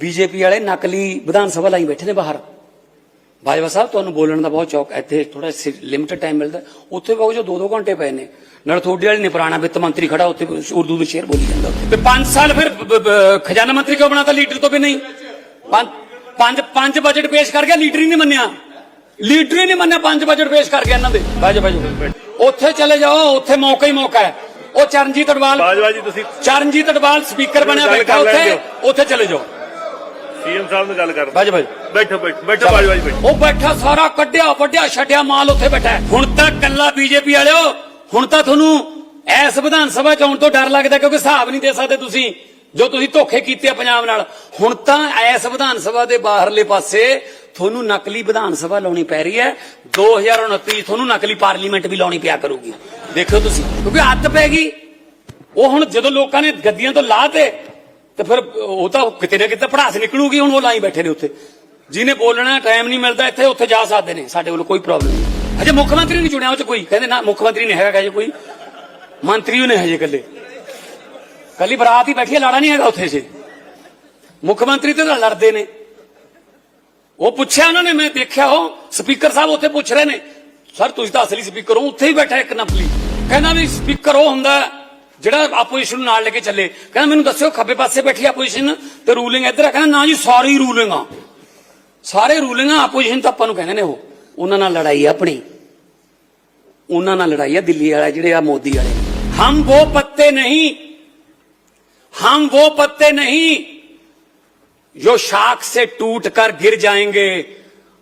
BJP ਵਾਲੇ ਨਕਲੀ ਵਿਧਾਨ ਸਭਾ ਲਾਈ ਬੈਠੇ ਨੇ ਬਾਹਰ। ਬਾਜਵਾ ਸਾਹਿਬ ਤੁਹਾਨੂੰ ਬੋਲਣ ਦਾ ਬਹੁਤ ਚੌਕ ਇੱਥੇ ਥੋੜਾ ਲਿਮਟਿਡ ਟਾਈਮ ਮਿਲਦਾ ਉੱਥੇ ਬਹੁਤ ਜੋ 2-2 ਘੰਟੇ ਪਏ ਨੇ। ਨਾਲ ਤੁਹਾਡੇ ਵਾਲੇ ਨੇ ਪੁਰਾਣਾ ਵਿੱਤ ਮੰਤਰੀ ਖੜਾ ਉੱਥੇ ਉਰਦੂ ਦੇ ਸ਼ੇਰ ਬੋਲੀ ਜਾਂਦਾ। ਤੇ 5 ਸਾਲ ਫਿਰ ਖਜ਼ਾਨਾ ਮੰਤਰੀ ਕਿਉਂ ਬਣਾਤਾ ਲੀਡਰ ਤੋਂ ਵੀ ਨਹੀਂ ਪੰਜ ਪੰਜ ਬਜਟ ਪੇਸ਼ ਕਰ ਗਿਆ ਲੀਡਰ ਹੀ ਨਹੀਂ ਮੰਨਿਆ। ਲੀਡਰ ਹੀ ਨਹੀਂ ਮੰਨਿਆ ਪੰਜ ਬਜਟ ਪੇਸ਼ ਕਰ ਗਿਆ ਇਹਨਾਂ ਦੇ। ਬਾਜਵਾ ਬਾਜਵਾ ਉੱਥੇ ਚਲੇ ਜਾਓ ਉੱਥੇ ਮੌਕਾ ਹੀ ਮੌਕਾ ਹੈ। ਉਹ ਚਰਨਜੀਤ ਅਡਵਾਲ ਬਾਜਵਾ ਜੀ ਤੁਸੀਂ ਚਰਨਜੀਤ ਅਡਵਾਲ ਸਪੀਕਰ ਬਣਿਆ ਬੈਠਾ ਉੱਥੇ। ਉੱਥੇ ਚਲੇ ਜਾਓ। ਸੀਐਮ ਸਾਹਿਬ ਨਾਲ ਗੱਲ ਕਰ ਬਾਜਵਾ ਬੈਠੋ ਬੈਠੋ ਬੈਠੋ ਬਾਜਵਾ ਜੀ ਬੈਠੋ ਉਹ ਬੈਠਾ ਸਾਰਾ ਕੱਢਿਆ ਵੱਡਿਆ ਛੱਡਿਆ ਮਾਲ ਉੱਥੇ ਬੈਠਾ। ਹੁਣ ਤਾਂ ਕੱਲਾ ਬੀਜੇਪੀ ਵਾਲਿਓ ਹੁਣ ਤਾਂ ਤੁਹਾਨੂੰ ਐਸ ਵਿਧਾਨ ਸਭਾ ਚ ਆਉਣ ਤੋਂ ਡਰ ਲੱਗਦਾ ਕਿਉਂਕਿ ਹਿਸਾਬ ਨਹੀਂ ਦੇ ਸਕਦੇ ਤੁਸੀਂ ਜੋ ਤੁਸੀਂ ਧੋਖੇ ਕੀਤੇ ਆ ਪੰਜਾਬ ਨਾਲ। ਹੁਣ ਤਾਂ ਐਸ ਵਿਧਾਨ ਸਭਾ ਦੇ ਬਾਹਰਲੇ ਪਾਸੇ ਤੁਹਾਨੂੰ ਨਕਲੀ ਵਿਧਾਨ ਸਭਾ ਲਾਉਣੀ ਪੈ ਰਹੀ ਹੈ। 2029 ਤੁਹਾਨੂੰ ਨਕਲੀ ਪਾਰਲੀਮੈਂਟ ਵੀ ਲਾਉਣੀ ਪਿਆ ਕਰੂਗੀ। ਦੇਖਿਓ ਤੁਸੀਂ ਕਿਉਂਕਿ ਹੱਦ ਪੈ ਗਈ। ਉਹ ਹੁਣ ਜਦੋਂ ਲੋਕਾਂ ਨੇ ਗੱਦੀਆਂ ਤੋਂ ਲਾਤੇ ਤੇ ਫਿਰ ਉਹ ਤਾਂ ਕਿਤੇ ਨਾ ਕਿਤੇ ਪੜਾਸ ਨਿਕਲੂਗੀ, ਹੁਣ ਉਹ ਲਾਈ ਬੈਠੇ ਨੇ ਉੱਥੇ। ਜਿਹਨੇ ਬੋਲਣਾ, ਟਾਈਮ ਨਹੀਂ ਮਿਲਦਾ, ਇੱਥੇ ਉੱਥੇ ਜਾ ਸਕਦੇ ਨੇ, ਸਾਡੇ ਕੋਲ ਕੋਈ ਪ੍ਰੋਬਲਮ ਨਹੀਂ। ਅਜੇ ਮੁੱਖ ਮੰਤਰੀ ਨਹੀਂ ਚੁਣਿਆ ਉਹ ਚ ਕੋਈ। ਕਹਿੰਦੇ ਨਾ, ਮੁੱਖ ਮੰਤਰੀ ਨਹੀਂ ਹੈਗਾ ਜੇ ਕੋਈ। ਮੰਤਰੀ ਨੇ ਹਜੇ ਇਕੱਲੇ। ਕੱਲੀ ਬਰਾਤ ਹੀ ਬੈਠੀ ਹੈ ਲਾੜਾ ਨਹੀਂ ਹੈਗਾ ਉੱਥੇ ਜੇ ਮੁੱਖ ਮੰਤਰੀ ਤੇ ਲੜਦੇ ਨੇ। ਉਹ ਪੁੱਛਿਆ ਉਹਨਾਂ ਨੇ, ਮੈਂ ਦੇਖਿਆ ਉਹ ਸਪੀਕਰ ਸਾਹਿਬ ਉੱਥੇ ਪੁੱਛ ਰਹੇ ਨੇ, ਸਰ, ਤੁਸੀਂ ਤਾਂ ਅਸਲੀ ਸਪੀਕਰ ਹੋ, ਉੱਥੇ ਹੀ ਬੈਠਾ ਇੱਕ ਨਕਲੀ। ਕਹਿੰਦਾ ਵੀ ਸਪੀਕਰ ਉਹ ਹੁੰਦਾ ਜਿਹੜਾ ਆਪੋਜੀਸ਼ਨ ਨੂੰ ਨਾਲ ਲੈ ਕੇ ਚੱਲੇ ਕਹਿੰਦਾ ਮੈਨੂੰ ਦੱਸਿਓ ਖੱਬੇ ਪਾਸੇ ਬੈਠੀ ਆਪੋਜੀਸ਼ਨ ਤੇ ਰੂਲਿੰਗ ਇੱਧਰ ਹੈ ਕਹਿੰਦਾ ਨਾ ਜੀ ਸਾਰੀ ਰੂਲਿੰਗ ਆ ਸਾਰੇ ਰੂਲਿੰਗ ਆਪੋਜੀਸ਼ਨ ਤਾਂ ਆਪਾਂ ਨੂੰ ਕਹਿੰਦੇ ਨੇ ਉਹ ਉਹਨਾਂ ਨਾਲ ਲੜਾਈ ਆ ਆਪਣੀ ਉਹਨਾਂ ਨਾਲ ਲੜਾਈ ਆ ਦਿੱਲੀ ਵਾਲੇ ਜਿਹੜੇ ਆ ਮੋਦੀ ਵਾਲੇ ਹਮ ਉਹ ਪੱਤੇ ਨਹੀਂ हम वो पत्ते नहीं जो शाख से टूटकर गिर जाएंगे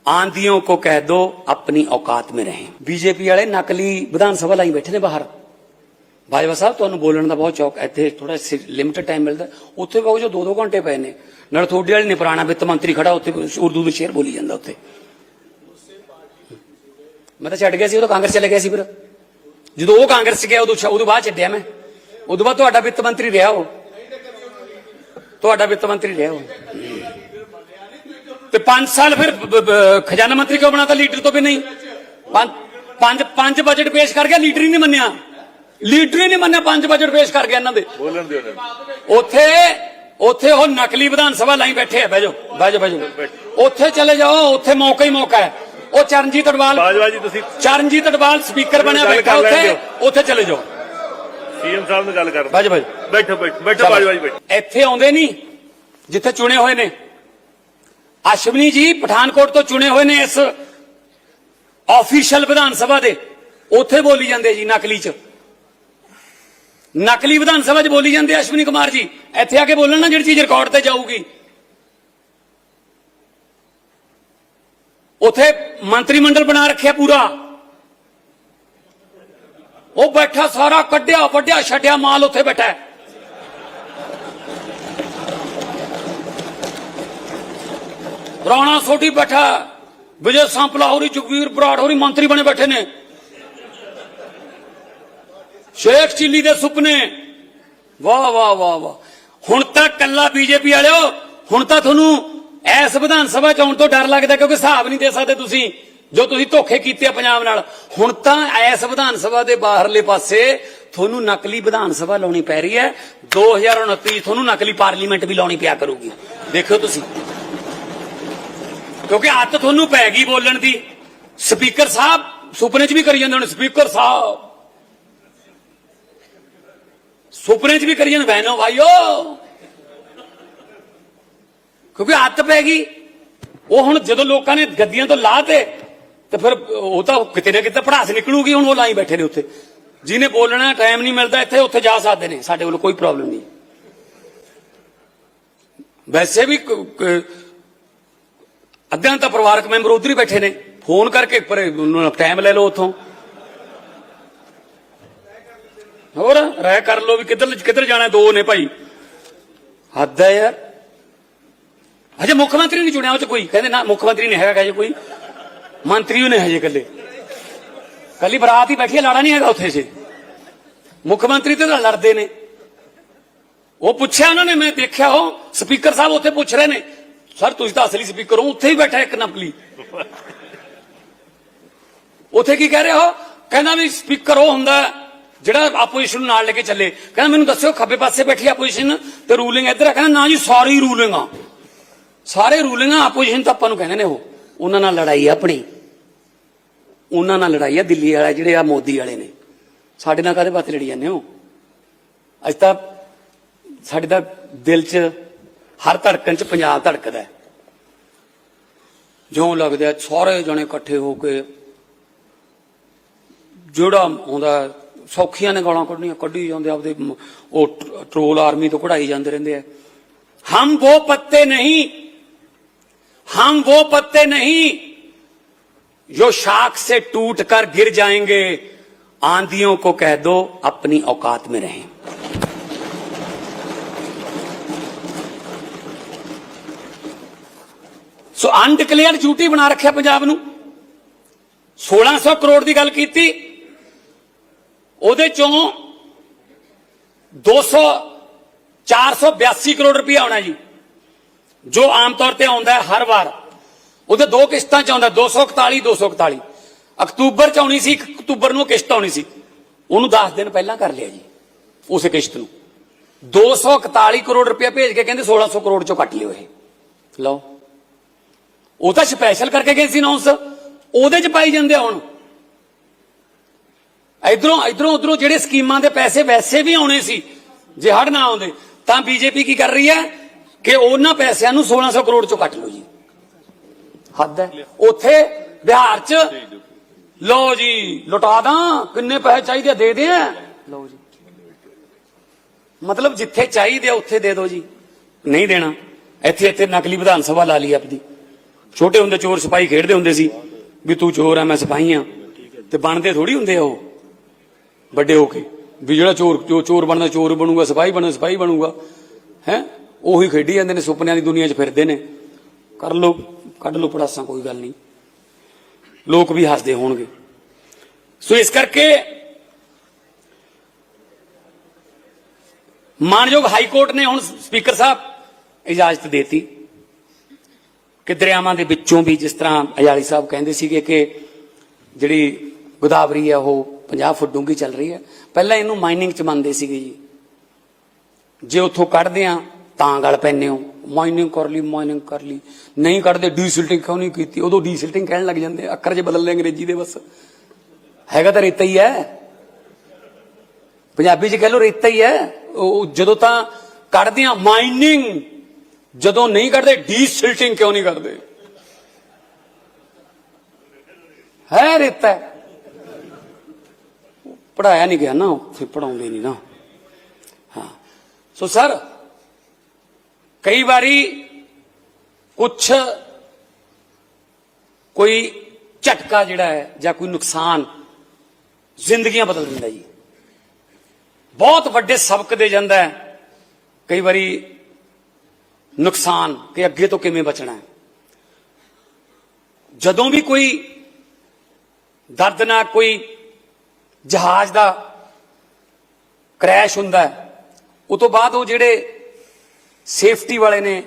आंधियों को कह दो अपनी औकात में रहें ਬੀਜੇਪੀ ਵਾਲੇ ਨਕਲੀ ਵਿਧਾਨ ਸਭਾ ਲਾਈ ਬੈਠੇ ਨੇ ਬਾਹਰ ਬਾਜਵਾ ਸਾਹਿਬ, ਤੁਹਾਨੂੰ ਬੋਲਣ ਦਾ ਬਹੁਤ ਚੌਕ ਇੱਥੇ ਥੋੜਾ ਲਿਮਿਟਡ ਟਾਈਮ ਮਿਲਦਾ। ਉੱਥੇ ਬਹੁਤ ਜੋ 2-2 ਘੰਟੇ ਪਏ ਨੇ। ਨਾਲ ਤੁਹਾਡੇ ਵਾਲੇ ਨੇ ਪੁਰਾਣਾ ਵਿੱਤ ਮੰਤਰੀ ਖੜਾ, ਉੱਥੇ ਉਰਦੂ ਦੇ ਸ਼ੇਰ ਬੋਲੀ ਜਾਂਦਾ ਉੱਥੇ। ਮੈਂ ਤਾਂ ਛੱਡ ਗਿਆ ਸੀ, ਉਦੋਂ ਕਾਂਗਰਸ ਚਲੇ ਗਿਆ ਸੀ ਫਿਰ। ਜਦੋਂ ਉਹ ਕਾਂਗਰਸ ਗਿਆ, ਉਦੋਂ ਉਦੋਂ ਬਾਅਦ ਛੱਡਿਆ ਮੈਂ। ਉਦੋਂ ਬਾਅਦ ਤੁਹਾਡਾ ਵਿੱਤ ਮੰਤਰੀ ਰਿਹਾ ਉਹ। ਤੁਹਾਡਾ ਵਿੱਤ ਮੰਤਰੀ ਰਿਹਾ ਉਹ। ਤੇ 5 ਸਾਲ ਫਿਰ ਖਜ਼ਾਨਾ ਮੰਤਰੀ ਕਿਉਂ ਬਣਾਤਾ? ਲੀਡਰ ਤੋਂ ਵੀ ਨਹੀਂ ਪੰਜ ਪੰਜ ਬਜਟ ਪੇਸ਼ ਕਰ ਗਿਆ, ਲੀਡਰ ਹੀ ਨਹੀਂ ਮੰਨਿਆ। ਲੀਡਰ ਹੀ ਨਹੀਂ ਮੰਨਿਆ ਪੰਜ ਬਜਟ ਪੇਸ਼ ਕਰ ਗਿਆ ਇਹਨਾਂ ਦੇ। ਬੋਲਣ ਦਿਓ ਇਹਨਾਂ ਨੂੰ। ਉੱਥੇ ਉੱਥੇ ਉਹ ਨਕਲੀ ਵਿਧਾਨ ਸਭਾ ਲਾਈ ਬੈਠੇ ਆ ਜਾਓ ਬਹਿ ਜਾਓ ਉੱਥੇ ਚਲੇ ਜਾਓ ਉੱਥੇ ਮੌਕਾ ਹੀ ਮੌਕਾ ਹੈ। ਉਹ ਚਰਨਜੀਤ ਅਡਵਾਲ ਬਾਜਵਾ ਜੀ ਤੁਸੀਂ ਚਰਨਜੀਤ ਅਡਵਾਲ ਸਪੀਕਰ ਬਣਿਆ ਗੱਲ ਬੈਠਾ ਕਰ ਲੈਣ ਉੱਥੇ ਉੱਥੇ ਚਲੇ ਜਾਓ। ਸੀਐਮ ਸਾਹਿਬ ਨਾਲ ਗੱਲ ਕਰ ਬਹਿ ਜਾਓ ਬੈਠੋ ਬੈਠੋ ਬੈਠੋ ਬਾਜਵਾ ਜੀ ਬੈਠੋ। ਇੱਥੇ ਆਉਂਦੇ ਨਹੀਂ ਜਿੱਥੇ ਚੁਣੇ ਹੋਏ ਨੇ। ਅਸ਼ਵਨੀ ਜੀ ਪਠਾਨਕੋਟ ਤੋਂ ਚੁਣੇ ਹੋਏ ਨੇ ਇਸ ਆਫੀਸ਼ੀਅਲ ਵਿਧਾਨ ਸਭਾ ਦੇ। ਉੱਥੇ ਬੋਲੀ ਜਾਂਦੇ ਜੀ ਨਕਲੀ ਚ। ਨਕਲੀ ਵਿਧਾਨ ਸਭਾ 'ਚ ਬੋਲੀ ਜਾਂਦੇ ਅਸ਼ਵਨੀ ਕੁਮਾਰ ਜੀ। ਇੱਥੇ ਆ ਕੇ ਬੋਲਣ ਨਾ ਜਿਹੜੀ ਚੀਜ਼ ਰਿਕਾਰਡ ਤੇ ਜਾਊਗੀ। ਉੱਥੇ ਮੰਤਰੀ ਮੰਡਲ ਬਣਾ ਰੱਖਿਆ ਪੂਰਾ। ਉਹ ਬੈਠਾ ਸਾਰਾ ਕੱਢਿਆ ਵੱਡਿਆ ਛੱਡਿਆ, ਮਾਲ ਉੱਥੇ ਬੈਠਾ ਰਾਣਾ ਸੋਢੀ ਬੈਠਾ, ਵਿਜੇ ਸੰਪਲਾ ਹੋਰੀ, ਜੁਗਵੀਰ ਬਰਾੜ ਹੋਰੀ ਮੰਤਰੀ ਬਣੇ ਬੈਠੇ ਨੇ। ਸ਼ੇਖ ਚਿੱਲੀ ਦੇ ਸੁਪਨੇ। ਵਾਹ ਵਾਹ ਵਾਹ ਵਾਹ। ਹੁਣ ਤਾਂ ਕੱਲਾ ਬੀਜੇਪੀ ਵਾਲਿਓ, ਹੁਣ ਤਾਂ ਤੁਹਾਨੂੰ ਐਸ ਵਿਧਾਨ ਸਭਾ ਚ ਆਉਣ ਤੋਂ ਡਰ ਲੱਗਦਾ ਕਿਉਂਕਿ ਹਿਸਾਬ ਨਹੀਂ ਦੇ ਸਕਦੇ ਤੁਸੀਂ, ਜੋ ਤੁਸੀਂ ਧੋਖੇ ਕੀਤੇ ਆ ਪੰਜਾਬ ਨਾਲ। ਹੁਣ ਤਾਂ ਐਸ ਵਿਧਾਨ ਸਭਾ ਦੇ ਬਾਹਰਲੇ ਪਾਸੇ ਤੁਹਾਨੂੰ ਨਕਲੀ ਵਿਧਾਨ ਸਭਾ ਲਾਉਣੀ ਪੈ ਰਹੀ ਹੈ। 2029 ਤੁਹਾਨੂੰ ਨਕਲੀ ਪਾਰਲੀਮੈਂਟ ਵੀ ਲਾਉਣੀ ਪਿਆ ਕਰੂਗੀ। ਦੇਖਿਓ ਤੁਸੀਂ। ਕਿਉਂਕਿ ਹੱਥ ਤੁਹਾਨੂੰ ਪੈ ਗਈ ਬੋਲਣ ਦੀ। ਸਪੀਕਰ ਸਾਹਿਬ ਸੁਪਨੇ 'ਚ ਵੀ ਕਰੀ ਜਾਂਦੇ ਹੁਣ, ਸਪੀਕਰ ਸਾਹਿਬ। ਸੁਪਨੇ 'ਚ ਵੀ ਕਰੀ ਜਾਂਦੇ ਬਹਿਨੋ ਭਾਈਓ। ਕਿਉਂਕਿ ਹੱਥ ਪੈ ਗਈ। ਉਹ ਹੁਣ ਜਦੋਂ ਲੋਕਾਂ ਨੇ ਗੱਦੀਆਂ ਤੋਂ ਲਾਤੇ ਤੇ ਫਿਰ ਉਹ ਤਾਂ ਕਿਤੇ ਨਾ ਕਿਤੇ ਪੜਾਸ ਨਿਕਲੂਗੀ, ਹੁਣ ਉਹ ਲਾਈ ਬੈਠੇ ਨੇ ਉੱਥੇ। ਜਿਹਨੇ ਬੋਲਣਾ, ਟਾਈਮ ਨਹੀਂ ਮਿਲਦਾ, ਇੱਥੇ ਉੱਥੇ ਜਾ ਸਕਦੇ ਨੇ। ਸਾਡੇ ਵੱਲੋਂ ਕੋਈ ਪ੍ਰੋਬਲਮ ਨਹੀਂ। ਵੈਸੇ ਵੀ ਕ- ਅੱਧਿਆਂ ਤਾਂ ਪਰਿਵਾਰਕ ਮੈਂਬਰ ਉਧਰ ਹੀ ਬੈਠੇ ਨੇ। ਫੋਨ ਕਰਕੇ, ਪਰ ਟਾਈਮ ਲੈ ਲਓ ਉਥੋਂ। ਹੋਰ, ਰਾਇ ਕਰ ਲਓ ਵੀ ਕਿੱਧਰ ਕਿੱਧਰ ਜਾਣਾ ਦੋ ਨੇ ਭਾਈ। ਹੱਦ ਹੈ ਯਾਰ। ਹਜੇ ਮੁੱਖ ਮੰਤਰੀ ਨਹੀਂ ਚੁਣਿਆ ਉਹ ਚ ਕੋਈ। ਕਹਿੰਦੇ ਨਾ, ਮੁੱਖ ਮੰਤਰੀ ਨਹੀਂ ਹੈਗਾ ਹਜੇ ਕੋਈ। ਮੰਤਰੀ ਨੇ ਹਜੇ ਇਕੱਲੇ। ਕੱਲੀ ਬਰਾਤ ਹੀ ਬੈਠੀ ਹੈ ਲਾੜਾ ਨਹੀਂ ਹੈਗਾ ਉੱਥੇ ਜੇ ਮੁੱਖ ਮੰਤਰੀ ਤੇ ਤਾਂ ਲੜਦੇ ਨੇ। ਉਹ ਪੁੱਛਿਆ ਉਹਨਾਂ ਨੇ, ਮੈਂ ਦੇਖਿਆ ਉਹ ਸਪੀਕਰ ਸਾਹਿਬ ਉੱਥੇ ਪੁੱਛ ਰਹੇ ਨੇ। ਸਰ, ਤੁਸੀਂ ਤਾਂ ਅਸਲੀ ਸਪੀਕਰ ਹੋ, ਉੱਥੇ ਹੀ ਬੈਠਾ ਇੱਕ ਨਕਲੀ ਉੱਥੇ ਕੀ ਕਹਿ ਰਹੇ ਹੋ ਕਹਿੰਦਾ ਵੀ ਸਪੀਕਰ ਉਹ ਹੁੰਦਾ ਜਿਹੜਾ ਆਪੋਜੀਸ਼ਨ ਨੂੰ ਨਾਲ ਲੈ ਕੇ ਚੱਲੇ। ਕਹਿੰਦਾ, ਮੈਨੂੰ ਦੱਸਿਓ, ਖੱਬੇ ਪਾਸੇ ਬੈਠੀ ਆਪੋਜੀਸ਼ਨ ਤੇ ਰੂਲਿੰਗ ਇੱਧਰ ਹੈ ਕਹਿੰਦਾ, ਨਾ ਜੀ, ਸਾਰੀ ਰੂਲਿੰਗ ਆ। ਸਾਰੇ ਰੂਲਿੰਗਾਂ ਆਪੋਜੀਸ਼ਨ ਤਾਂ ਆਪਾਂ ਨੂੰ ਕਹਿੰਦੇ ਨੇ ਉਹ। ਉਹਨਾਂ ਨਾਲ ਲੜਾਈ ਆ ਆਪਣੀ। ਉਹਨਾਂ ਨਾਲ ਲੜਾਈ ਆ, ਦਿੱਲੀ ਵਾਲੇ ਜਿਹੜੇ ਆ, ਮੋਦੀ ਵਾਲੇ ਨੇ। ਸਾਡੇ ਨਾਲ ਕਾਹਦੇ ਬਾਤ ਲੜੀ ਜਾਂਦੇ ਹੋ? ਅੱਜ ਤਾਂ ਸਾਡੇ ਦਾ ਦਿਲ 'ਚ, ਹਰ ਧੜਕਣ 'ਚ ਪੰਜਾਬ ਧੜਕਦਾ ਹੈ। ਜਿਉਂ ਲੱਗਦਾ ਸਾਰੇ ਜਣੇ ਇਕੱਠੇ ਹੋ ਕੇ ਜਿਹੜਾ ਹੁੰਦਾ ਸੌਖੀਆਂ ਨੇ ਗਾਲਾਂ ਕੱਢਣੀਆਂ ਕੱਢੀ ਜਾਂਦੇ ਆਪਦੇ ਮ- ਉਹ ਟ- ਟਰੋਲ ਆਰਮੀ ਤੋਂ ਕਢਾਈ ਜਾਂਦੇ ਰਹਿੰਦੇ ਆ ਹਮ ਉਹ ਪੱਤੇ ਨਹੀਂ हम वो पत्ते नहीं जो शाख से टूट कर गिर जाएंगे आंधियों को कह दो अपनी औकात में रहें ਸੋ ਅਨਡਿਕਲੇਅਰਡ ਡਿਊਟੀ ਬਣਾ ਰੱਖਿਆ ਪੰਜਾਬ ਨੂੰ 1600 ਕਰੋੜ ਦੀ ਗੱਲ ਕੀਤੀ ਉਹਦੇ ਚੋਂ 200 482 ਕਰੋੜ ਰੁਪਇਆ ਆਉਣਾ ਜੀ, ਜੋ ਆਮ ਤੌਰ ਤੇ ਆਉਂਦਾ ਹੈ ਹਰ ਵਾਰ। ਉਹਦੇ ਦੋ ਕਿਸ਼ਤਾਂ ਚ ਆਉਂਦਾ 241 241 ਅਕਤੂਬਰ ਚ ਆਉਣੀ ਸੀ 1 ਅਕਤੂਬਰ ਨੂੰ ਉਹ ਕਿਸ਼ਤ ਆਉਣੀ ਸੀ। ਉਹਨੂੰ 10 ਦਿਨ ਪਹਿਲਾਂ ਕਰ ਲਿਆ ਜੀ, ਉਸ ਕਿਸ਼ਤ ਨੂੰ। 241 ਕਰੋੜ ਰੁਪਇਆ ਭੇਜ ਕੇ ਕਹਿੰਦੇ 1600 ਕਰੋੜ ਚੋਂ ਕੱਟ ਲਿਓ ਇਹ। ਲਓ। ਉਹ ਤਾਂ ਸਪੈਸ਼ਲ ਕਰਕੇ ਗਏ ਸੀ ਅਨਾਉਂਸ ਉਹਦੇ ਚ ਪਾਈ ਜਾਂਦੇ ਆ ਹੁਣ। ਇਧਰੋਂ ਇਧਰੋਂ ਉਧਰੋਂ ਜਿਹੜੇ ਸਕੀਮਾਂ ਦੇ ਪੈਸੇ ਵੈਸੇ ਵੀ ਆਉਣੇ ਸੀ ਜੇ ਹੜ ਨਾ ਆਉਂਦੇ ਤਾਂ ਬੀਜੇਪੀ ਕੀ ਕਰ ਰਹੀ ਹੈ ਕਿ ਉਹਨਾਂ ਪੈਸਿਆਂ ਨੂੰ 1600 ਕਰੋੜ ਚੋਂ ਕੱਟ ਲਓ ਜੀ। ਹੱਦ ਹੈ। ਉੱਥੇ ਬਿਹਾਰ ਚ ਲਓ ਜੀ ਲੁਟਾ ਦਾਂ ਕਿੰਨੇ ਪੈਸੇ ਚਾਹੀਦੇ ਦੇ ਦੇ ਲਓ ਜੀ। ਮਤਲਬ ਜਿੱਥੇ ਚਾਹੀਦੇ ਆ, ਉੱਥੇ ਦੇ ਦਿਓ ਜੀ। ਨਹੀਂ ਦੇਣਾ। ਇੱਥੇ ਇੱਥੇ ਨਕਲੀ ਵਿਧਾਨ ਸਭਾ ਲਾ ਲਈ ਆਪਦੀ। ਛੋਟੇ ਹੁੰਦੇ ਚੋਰ ਸਿਪਾਹੀ ਖੇਡਦੇ ਹੁੰਦੇ ਸੀ ਵੀ ਤੂੰ ਚੋਰ ਆ ਮੈਂ ਸਿਪਾਹੀ ਆ। ਤੇ ਬਣਦੇ ਥੋੜੀ ਹੁੰਦੇ ਆ ਉਹ। ਵੱਡੇ ਹੋ ਕੇ, ਵੀ ਜਿਹੜਾ ਚੋਰ ਜੋ ਚੋਰ ਬਣਦਾ ਚੋਰ ਬਣੂਗਾ, ਸਿਪਾਹੀ ਬਣਦਾ ਸਿਪਾਹੀ ਬਣੂਗਾ, ਹੈ? ਉਹੀ ਖੇਡੀ ਜਾਂਦੇ ਨੇ, ਸੁਪਨਿਆਂ ਦੀ ਦੁਨੀਆ 'ਚ ਫਿਰਦੇ ਨੇ। ਕਰ ਲੋ ਕੱਢ ਲੋ ਪੜਾਸਾਂ, ਕੋਈ ਗੱਲ ਨਹੀਂ। ਲੋਕ ਵੀ ਹੱਸਦੇ ਹੋਣਗੇ। ਸੋ ਇਸ ਕਰਕੇ ਮਾਨਯੋਗ ਹਾਈ ਕੋਰਟ ਨੇ ਹੁਣ ਸਪੀਕਰ ਸਾਹਿਬ ਇਜਾਜ਼ਤ ਦੇਤੀ ਕਿ ਦਰਿਆਵਾਂ ਦੇ ਵਿੱਚੋਂ ਵੀ ਜਿਸ ਤਰ੍ਹਾਂ ਅਜਾਲੀ ਸਾਹਿਬ ਕਹਿੰਦੇ ਸੀਗੇ ਕਿ ਜਿਹੜੀ ਗੋਦਾਵਰੀ ਹੈ ਉਹ 50 ਫੁੱਟ ਡੂੰਘੀ ਚੱਲ ਰਹੀ ਹੈ। ਪਹਿਲਾਂ ਇਹਨੂੰ ਮਾਈਨਿੰਗ ਚ ਮੰਨਦੇ ਸੀਗੇ ਜੀ। ਜੇ ਉੱਥੋਂ ਕੱਢਦੇ ਆ ਤਾਂ ਗਲ ਪੈਨੇ ਹੋ। ਮਾਈਨਿੰਗ ਕਰ ਲਈ ਮਾਈਨਿੰਗ ਕਰ ਲਈ। ਨਹੀਂ ਕੱਢਦੇ ਡੀਸਿਲਟਿੰਗ ਕਿਉਂ ਨਹੀਂ ਕੀਤੀ? ਉਦੋਂ ਡੀਸਿਲਟਿੰਗ ਕਹਿਣ ਲੱਗ ਜਾਂਦੇ ਅੱਖਰ ਜੇ ਬਦਲ ਲੈ ਅੰਗਰੇਜ਼ੀ ਦੇ ਬਸ। ਹੈਗਾ ਤਾਂ ਰੇਤਾ ਹੀ ਹੈ। ਪੰਜਾਬੀ ਚ ਕਹਿ ਲੋ ਰੇਤਾ ਹੀ ਹੈ। ਉਹ ਜਦੋਂ ਤਾਂ ਕੱਢਦੇ ਆ ਮਾਈਨਿੰਗ ਜਦੋਂ ਨਹੀਂ ਕੱਢਦੇ ਡੀਸਿਲਟਿੰਗ ਕਿਉਂ ਨਹੀਂ ਕਰਦੇ ਹੈ ਰੇਤਾ ਪੜਾਇਆ ਨਹੀਂ ਗਿਆ ਨਾ, ਉੱਥੇ ਪੜਾਉਂਦੇ ਨਹੀਂ ਨਾ। ਹਾਂ। ਸੋ ਸਰ, ਕਈ ਵਾਰੀ ਕੁਛ ਕੋਈ ਝਟਕਾ ਜਿਹੜਾ ਹੈ ਜਾਂ ਕੋਈ ਨੁਕਸਾਨ ਜ਼ਿੰਦਗੀਆਂ ਬਦਲ ਦਿੰਦਾ ਜੀ। ਬਹੁਤ ਵੱਡੇ ਸਬਕ ਦੇ ਜਾਂਦਾ ਹੈ, ਕਈ ਵਾਰੀ ਨੁਕਸਾਨ ਕਿ ਅੱਗੇ ਤੋਂ ਕਿਵੇਂ ਬਚਣਾ ਹੈ। ਜਦੋਂ ਵੀ ਕੋਈ ਦਰਦਨਾਕ ਕੋਈ ਜਹਾਜ਼ ਦਾ ਕ੍ਰੈਸ਼ ਹੁੰਦਾ ਹੈ। ਉਹ ਤੋਂ ਬਾਅਦ ਉਹ ਜਿਹੜੇ ਸੇਫਟੀ ਵਾਲੇ ਨੇ,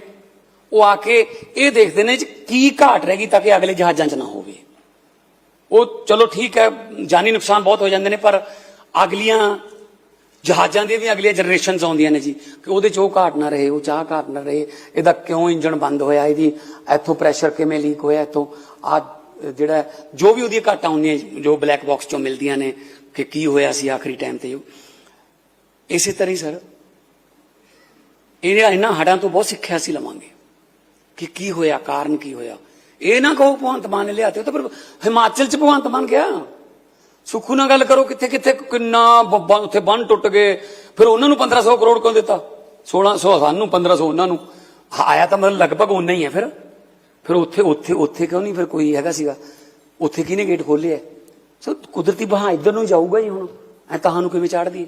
ਉਹ ਆ ਕੇ ਇਹ ਦੇਖਦੇ ਨੇ ਜੀ ਕੀ ਘਾਟ ਰਹਿ ਗਈ ਤਾਂ ਕਿ ਅਗਲੇ ਜਹਾਜ਼ਾਂ 'ਚ ਨਾ ਹੋਵੇ। ਉਹ ਚਲੋ ਠੀਕ ਹੈ, ਜਾਨੀ ਨੁਕਸਾਨ ਬਹੁਤ ਹੋ ਜਾਂਦੇ ਨੇ, ਪਰ ਅਗਲੀਆਂ ਜਹਾਜ਼ਾਂ ਦੀਆਂ ਵੀ ਅਗਲੀਆਂ ਜਨਰੇਸ਼ਨਸ ਆਉਂਦੀਆਂ ਨੇ ਜੀ। ਕਿ ਉਹਦੇ 'ਚ ਉਹ ਘਾਟ ਨਾ ਰਹੇ, ਉਹ ਚਾਹ ਘਾਟ ਨਾ ਰਹੇ, ਇਹਦਾ ਕਿਉਂ ਇੰਜਣ ਬੰਦ ਹੋਇਆ, ਇਹਦੀ ਇੱਥੋਂ ਪ੍ਰੈਸ਼ਰ ਕਿਵੇਂ ਲੀਕ ਹੋਇਆ, ਇੱਥੋਂ ਆ ਜਿਹੜਾ ਜੋ ਵੀ ਉਹਦੀਆਂ ਘਾਟਾਂ ਹੁੰਦੀਆਂ, ਜੋ ਬਲੈਕ ਬਾਕਸ 'ਚੋਂ ਮਿਲਦੀਆਂ ਨੇ ਕਿ ਕੀ ਹੋਇਆ ਸੀ ਆਖਰੀ ਟਾਈਮ ਤੇ? ਇਸੇ ਤਰ੍ਹਾਂ ਹੀ ਸਰ ਇਹਨਾਂ ਇਹਨਾਂ ਹੜਾਂ ਤੋਂ ਬਹੁਤ ਸਿੱਖਿਆ ਸੀ ਲਵਾਂਗੇ। ਕਿ ਕੀ ਹੋਇਆ, ਕਾਰਨ ਕੀ ਹੋਇਆ? ਇਹ ਨਾ ਕਹੋ ਭਗਵੰਤ ਮਾਨ ਨੇ ਲਿਆਤੇ ਉਹ ਤਾਂ ਫਿਰ ਹਿਮਾਚਲ ਚ ਭਗਵੰਤ ਮਾਨ ਗਿਆ। ਸੁਖੂ ਨਾਲ ਗੱਲ ਕਰੋ ਕਿੱਥੇ ਕਿੱਥੇ ਕਿੰਨਾ ਬੱਬਾ ਉੱਥੇ ਬੰਨ ਟੁੱਟ ਗਏ। ਫਿਰ ਉਹਨਾਂ ਨੂੰ 1500 ਕਰੋੜ ਕਿਉਂ ਦਿੱਤਾ? 1600 ਸਾਨੂੰ 1500 ਉਹਨਾਂ ਨੂੰ। ਆਇਆ ਤਾਂ ਮਤਲਬ ਲਗਭਗ ਉਨਾ ਹੀ ਹੈ ਫਿਰ। ਫਿਰ ਉੱਥੇ ਉੱਥੇ ਉੱਥੇ ਕਿਉਂ ਨਹੀਂ ਫਿਰ ਕੋਈ ਹੈਗਾ ਸੀਗਾ? ਉੱਥੇ ਕਿਹਨੇ ਗੇਟ ਖੋਲਿਆ ਸੋ ਕੁਦਰਤੀ ਬਹਾ ਇੱਧਰ ਨੂੰ ਜਾਊਗਾ ਹੀ ਹੁਣ। ਐ ਤੁਹਾਨੂੰ ਕਿਵੇਂ ਚਾੜਦੀ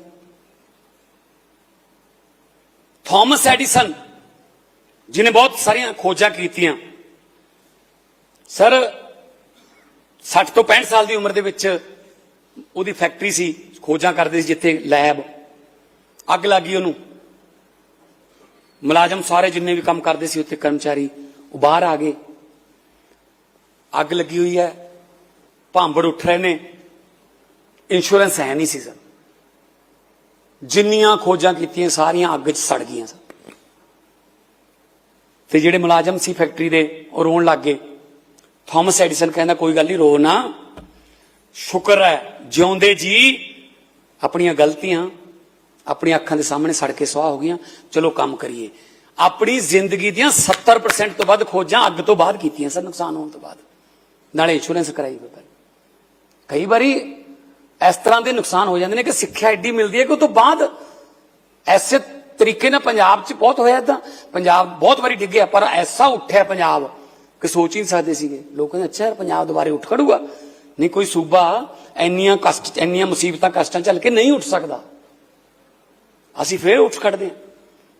ਥਾਮਸ ਐਡੀਸਨ ਜਿਨੇ ਬਹੁਤ ਸਾਰੀਆਂ ਖੋਜਾਂ ਕੀਤੀਆਂ। ਸਰ 60 ਤੋਂ 65 ਸਾਲ ਦੀ ਉਮਰ ਦੇ ਵਿੱਚ ਉਹਦੀ ਫੈਕਟਰੀ ਸੀ, ਖੋਜਾਂ ਕਰਦੇ ਸੀ ਜਿੱਥੇ ਲੈਬ। ਅੱਗ ਲੱਗੀ ਉਹਨੂੰ। ਮੁਲਾਜ਼ਮ ਸਾਰੇ ਜਿੰਨੇ ਵੀ ਕੰਮ ਕਰਦੇ ਸੀ ਉੱਥੇ ਕਰਮਚਾਰੀ, ਉਹ ਬਾਹਰ ਆ ਗਏ। ਅੱਗ ਲੱਗੀ ਹੋਈ ਹੈ। ਭਾਂਬੜ ਉੱਠ ਰਹੇ ਨੇ। ਇੰਸ਼ੋਰੈਂਸ ਹੈ ਨਹੀਂ ਸੀ ਸਰ। ਜਿੰਨੀਆਂ ਖੋਜਾਂ ਕੀਤੀਆਂ, ਸਾਰੀਆਂ ਅੱਗ 'ਚ ਸੜ ਗਈਆਂ ਸਰ। ਤੇ ਜਿਹੜੇ ਮੁਲਾਜ਼ਮ ਸੀ ਫੈਕਟਰੀ ਦੇ, ਉਹ ਰੋਣ ਲੱਗ ਗਏ। ਥਾਮਸ ਐਡੀਸਨ ਕਹਿੰਦਾ, ਕੋਈ ਗੱਲ ਨਹੀਂ, ਰੋ ਨਾ। ਸ਼ੁਕਰ ਹੈ, ਜਿਉਂਦੇ ਜੀ, ਆਪਣੀਆਂ ਗਲਤੀਆਂ, ਆਪਣੀਆਂ ਅੱਖਾਂ ਦੇ ਸਾਹਮਣੇ ਸੜ ਕੇ ਸੁਆਹ ਹੋ ਗਈਆਂ। ਚਲੋ ਕੰਮ ਕਰੀਏ। ਆਪਣੀ ਜ਼ਿੰਦਗੀ ਦੀਆਂ 70% ਤੋਂ ਵੱਧ ਖੋਜਾਂ ਅੱਗ ਤੋਂ ਬਾਅਦ ਕੀਤੀਆਂ ਸਰ, ਨੁਕਸਾਨ ਹੋਣ ਤੋਂ ਬਾਅਦ। ਨਾਲੇ ਇੰਸ਼ੋਰੈਂਸ ਕਰਾਈ ਹੋਈ ਕਈ ਵਾਰੀ ਇਸ ਤਰ੍ਹਾਂ ਦੇ ਨੁਕਸਾਨ ਹੋ ਜਾਂਦੇ ਨੇ ਕਿ ਸਿੱਖਿਆ ਐਡੀ ਮਿਲਦੀ ਹੈ ਕਿ ਉਹ ਤੋਂ ਬਾਅਦ ਐਸੇ ਤਰੀਕੇ ਨਾਲ ਪੰਜਾਬ 'ਚ ਬਹੁਤ ਹੋਇਆ ਤਾਂ ਪੰਜਾਬ ਬਹੁਤ ਵਾਰੀ ਡਿੱਗਿਆ, ਪਰ ਐਸਾ ਉੱਠਿਆ ਪੰਜਾਬ ਕਿ ਸੋਚ ਹੀ ਨਹੀਂ ਸਕਦੇ ਸੀਗੇ। ਲੋਕ ਕਹਿੰਦੇ, ਅੱਛਾ ਯਾਰ, ਪੰਜਾਬ ਦੁਬਾਰੇ ਉੱਠ ਖੜੂਗਾ। ਨਹੀਂ, ਕੋਈ ਸੂਬਾ ਇੰਨੀਆਂ ਕਸ਼ਟ, ਇੰਨੀਆਂ ਮੁਸੀਬਤਾਂ, ਕਸ਼ਟਾਂ ਚੱਲ ਕੇ ਨਹੀਂ ਉੱਠ ਸਕਦਾ। ਅਸੀਂ ਫੇਰ ਉੱਠ ਖੜਦੇ ਹਾਂ।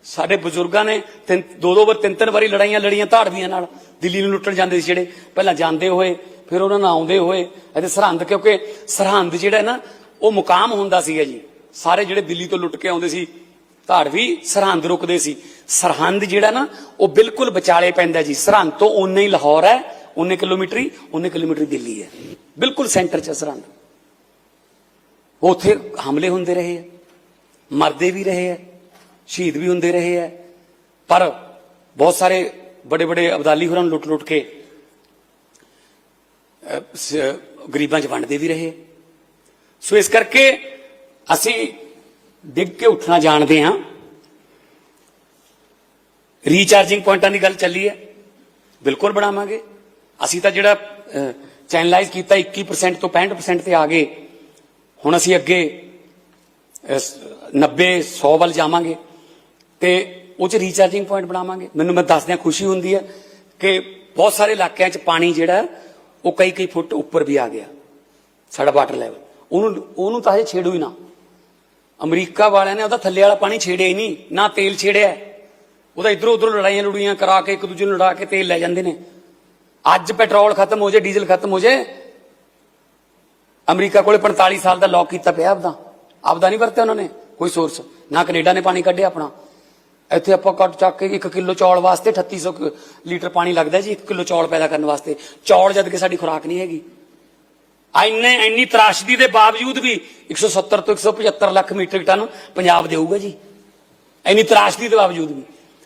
ਸਾਡੇ ਬਜ਼ੁਰਗਾਂ ਨੇ ਤਿੰਨ ਦੋ ਦੋ ਵਾਰ ਤਿੰਨ ਤਿੰਨ ਵਾਰੀ ਲੜਾਈਆਂ ਲੜੀਆਂ ਧਾੜਵੀਆਂ ਨਾਲ ਦਿੱਲੀ ਨੂੰ ਲੁੱਟਣ ਜਾਂਦੇ ਸੀ ਜਿਹੜੇ। ਪਹਿਲਾਂ ਜਾਂਦੇ ਹੋਏ ਫਿਰ ਉਹਨਾਂ ਨਾਲ ਆਉਂਦੇ ਹੋਏ ਇਹਦੇ ਸਰਹੰਦ, ਕਿਉਂਕਿ ਸਰਹੰਦ ਜਿਹੜਾ ਨਾ, ਉਹ ਮੁਕਾਮ ਹੁੰਦਾ ਸੀਗਾ ਜੀ। ਸਾਰੇ ਜਿਹੜੇ ਦਿੱਲੀ ਤੋਂ ਲੁੱਟ ਕੇ ਆਉਂਦੇ ਸੀ ਧਾੜਵੀ ਸਰਹੰਦ ਰੁਕਦੇ ਸੀ। ਸਰਹੰਦ ਜਿਹੜਾ ਨਾ, ਉਹ ਬਿਲਕੁਲ ਵਿਚਾਲੇ ਪੈਂਦਾ ਜੀ। ਸਰਹੰਦ ਤੋਂ ਉਨੇ ਹੀ ਲਾਹੌਰ ਹੈ ਉਨੇ ਕਿਲੋਮੀਟਰ ਹੀ ਉਨੇ ਕਿਲੋਮੀਟਰ ਦਿੱਲੀ ਹੈ। ਬਿਲਕੁਲ ਸੈਂਟਰ 'ਚ ਹੈ ਸਰਹੰਦ। ਉੱਥੇ ਹਮਲੇ ਹੁੰਦੇ ਰਹੇ ਆ ਮਰਦੇ ਵੀ ਰਹੇ ਆ ਸ਼ਹੀਦ ਵੀ ਹੁੰਦੇ ਰਹੇ ਆ ਪਰ ਬਹੁਤ ਸਾਰੇ ਬੜੇ ਬੜੇ ਅਬਦਾਲੀ ਹੋਰਾਂ ਨੂੰ ਲੁੱਟ ਲੁੱਟ ਕੇ ਗਰੀਬਾਂ 'ਚ ਵੰਡਦੇ ਵੀ ਰਹੇ। ਆ। ਸੋ ਇਸ ਕਰਕੇ ਅਸੀਂ ਡਿੱਗ ਕੇ ਉੱਠਣਾ ਜਾਣਦੇ ਹਾਂ। ਰੀਚਾਰਜਿੰਗ ਪੁਆਇੰਟਾਂ ਦੀ ਗੱਲ ਚੱਲੀ ਹੈ। ਬਿਲਕੁਲ ਬਣਾਵਾਂਗੇ। ਅਸੀਂ ਤਾਂ ਜਿਹੜਾ ਚੈਨਲਾਈਜ਼ ਕੀਤਾ 21% ਤੋਂ 65% ਤੇ ਆ ਗਏ। ਹੁਣ ਅਸੀਂ ਅੱਗੇ ਅਹ, 90 100 ਵੱਲ ਜਾਵਾਂਗੇ। ਤੇ ਉਹ ਚ ਰੀਚਾਰਜਿੰਗ ਪੁਆਇੰਟ ਬਣਾਵਾਂਗੇ। ਮੈਨੂੰ ਮੈਂ ਦੱਸਦਿਆਂ ਖੁਸ਼ੀ ਹੁੰਦੀ ਹੈ ਕਿ ਬਹੁਤ ਸਾਰੇ ਇਲਾਕਿਆਂ 'ਚ ਪਾਣੀ ਜਿਹੜਾ ਉਹ ਕਈ ਕਈ ਫੁੱਟ ਉੱਪਰ ਵੀ ਆ ਗਿਆ, ਸਾਡਾ ਵਾਟਰ ਲੈਵਲ ਉਹਨੂੰ ਉਹਨੂੰ ਤਾਂ ਹਜੇ ਛੇੜੋ ਹੀ ਨਾ। ਅਮਰੀਕਾ ਵਾਲਿਆਂ ਨੇ ਉਹਦਾ ਥੱਲੇ ਵਾਲਾ ਪਾਣੀ ਛੇੜਿਆ ਹੀ ਨਹੀਂ, ਨਾ ਤੇਲ ਛੇੜਿਆ। ਉਹਦਾ ਇਧਰੋਂ ਉਧਰੋਂ ਲੜਾਈਆਂ ਲੜੂਈਆਂ ਕਰਾ ਕੇ, ਇੱਕ ਦੂਜੇ ਨੂੰ ਲੜਾ ਕੇ ਤੇਲ ਲੈ ਜਾਂਦੇ ਨੇ। ਅੱਜ ਪੈਟਰੋਲ ਖਤਮ ਹੋ ਜਾਏ ਡੀਜ਼ਲ ਖਤਮ ਹੋ ਜਾਏ ਅਮਰੀਕਾ ਕੋਲੇ 45 ਸਾਲ ਦਾ ਲੌਕ ਕੀਤਾ ਪਿਆ ਆਪਦਾ। ਆਪਦਾ ਨਹੀਂ ਵਰਤਿਆ ਉਹਨਾਂ ਨੇ, ਕੋਈ ਸੋਰਸ ਨਾ ਕੈਨੇਡਾ ਨੇ ਪਾਣੀ ਕੱਢਿਆ ਆਪਣਾ। ਇੱਥੇ ਆਪਾਂ ਕੱਟ ਚੱਕ ਕੇ 1 ਕਿਲੋ ਚੌਲ ਵਾਸਤੇ 3800 ਕੁ ਲੀਟਰ ਪਾਣੀ ਲੱਗਦਾ ਜੀ 1 ਕਿਲੋ ਚੌਲ ਪੈਦਾ ਕਰਨ ਵਾਸਤੇ। ਚੌਲ ਜਦ ਕਿ ਸਾਡੀ ਖੁਰਾਕ ਨਹੀਂ ਹੈਗੀ। ਇੰਨੇ, ਇੰਨੀ ਤਰਾਸ਼ਦੀ ਦੇ ਬਾਵਜੂਦ ਵੀ 170 ਤੋਂ 175 ਲੱਖ ਮੀਟ੍ਰਿਕ ਟਨ ਪੰਜਾਬ ਦੇਊਗਾ ਜੀ। ਇੰਨੀ ਤਰਾਸ਼ਦੀ ਦੇ ਬਾਵਜੂਦ ਵੀ।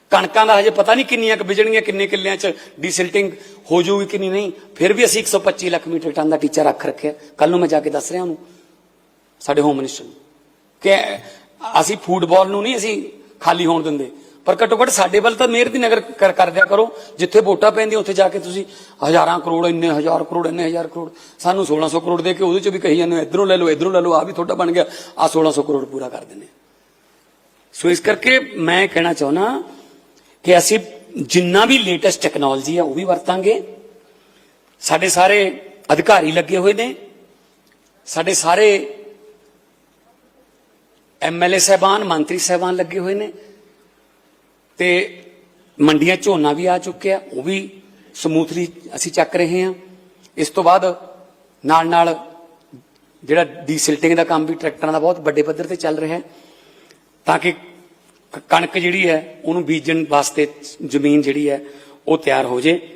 ਕਣਕਾਂ ਦਾ ਹਜੇ ਪਤਾ ਨਹੀਂ ਕਿੰਨੀਆਂ ਕੁ ਵਿਜਣਗੀਆਂ ਕਿੰਨੇ ਕਿੱਲਿਆਂ 'ਚ ਡੀਸਿਲਟਿੰਗ ਹੋ ਜਾਊਗੀ ਕਿੰਨੀ ਨਹੀਂ ਫਿਰ ਵੀ ਅਸੀਂ 125 ਲੱਖ ਮੀਟ੍ਰਿਕ ਟਨ ਦਾ ਟੀਚਾ ਰੱਖ ਰੱਖਿਆ। ਕੱਲ ਨੂੰ ਮੈਂ ਜਾ ਕੇ ਦੱਸ ਰਿਹਾ ਉਹਨੂੰ। ਸਾਡੇ ਹੋਮ ਮਿਨਿਸਟਰ ਨੂੰ। ਕਿ ਅਸੀਂ ਫੁੱਟਬਾਲ ਨੂੰ ਨਹੀਂ, ਅਸੀਂ ਖਾਲੀ ਹੋਣ ਦਿੰਦੇ। ਪਰ ਘੱਟੋ ਘੱਟ ਸਾਡੇ ਵੱਲ ਤਾਂ ਮਿਹਰ ਦੀ ਨਗਰ ਕਰ ਕਰ ਦਿਆ ਕਰੋ। ਜਿੱਥੇ ਵੋਟਾਂ ਪੈਂਦੀਆਂ ਉੱਥੇ ਜਾ ਕੇ ਤੁਸੀਂ ਹਜ਼ਾਰਾਂ ਕਰੋੜ ਇੰਨੇ ਹਜ਼ਾਰ ਕਰੋੜ ਇੰਨੇ ਹਜ਼ਾਰ ਕਰੋੜ ਸਾਨੂੰ 1600 ਕਰੋੜ ਦੇ ਕੇ ਉਹਦੇ ਚ ਵੀ ਕਹੀ ਜਾਂਦੇ ਹੋ, ਇੱਧਰੋਂ ਲੈ ਲਓ ਇੱਧਰੋਂ ਲੈ ਲਓ ਆ ਵੀ ਤੁਹਾਡਾ ਬਣ ਗਿਆ। ਆ 1600 ਕਰੋੜ ਪੂਰਾ ਕਰ ਦਿੰਦੇ ਸੋ ਇਸ ਕਰਕੇ ਮੈਂ ਕਹਿਣਾ ਚਾਹੁੰਦਾ ਕਿ ਅਸੀਂ ਜਿੰਨਾ ਵੀ ਲੇਟੈਸਟ ਟੈਕਨੋਲੋਜੀ ਆ ਉਹ ਵੀ ਵਰਤਾਂਗੇ। ਸਾਡੇ ਸਾਰੇ ਅਧਿਕਾਰੀ ਲੱਗੇ ਹੋਏ ਨੇ। ਸਾਡੇ ਸਾਰੇ ਐਮਐਲਏ ਸਹਿਬਾਨ, ਮੰਤਰੀ ਸਹਿਬਾਨ ਲੱਗੇ ਹੋਏ ਨੇ। ਤੇ ਮੰਡੀਆਂ ਝੋਨਾ ਵੀ ਆ ਚੁੱਕਿਆ, ਉਹ ਵੀ ਸਮੂਥਲੀ ਅਸੀਂ ਚੱਕ ਰਹੇ ਹਾਂ। ਇਸ ਤੋਂ ਬਾਅਦ ਨਾਲ ਨਾਲ ਜਿਹੜਾ ਡੀਸਿਲਟਿੰਗ ਦਾ ਕੰਮ ਵੀ ਟਰੈਕਟਰਾਂ ਦਾ ਬਹੁਤ ਵੱਡੇ ਪੱਧਰ ਤੇ ਚੱਲ ਰਿਹਾ ਹੈ, ਤਾਂ ਕਿ, ਕਣਕ ਜਿਹੜੀ ਹੈ, ਉਹਨੂੰ ਬੀਜਣ ਵਾਸਤੇ ਜ਼ਮੀਨ ਜਿਹੜੀ ਹੈ, ਉਹ ਤਿਆਰ ਹੋ ਜੇ।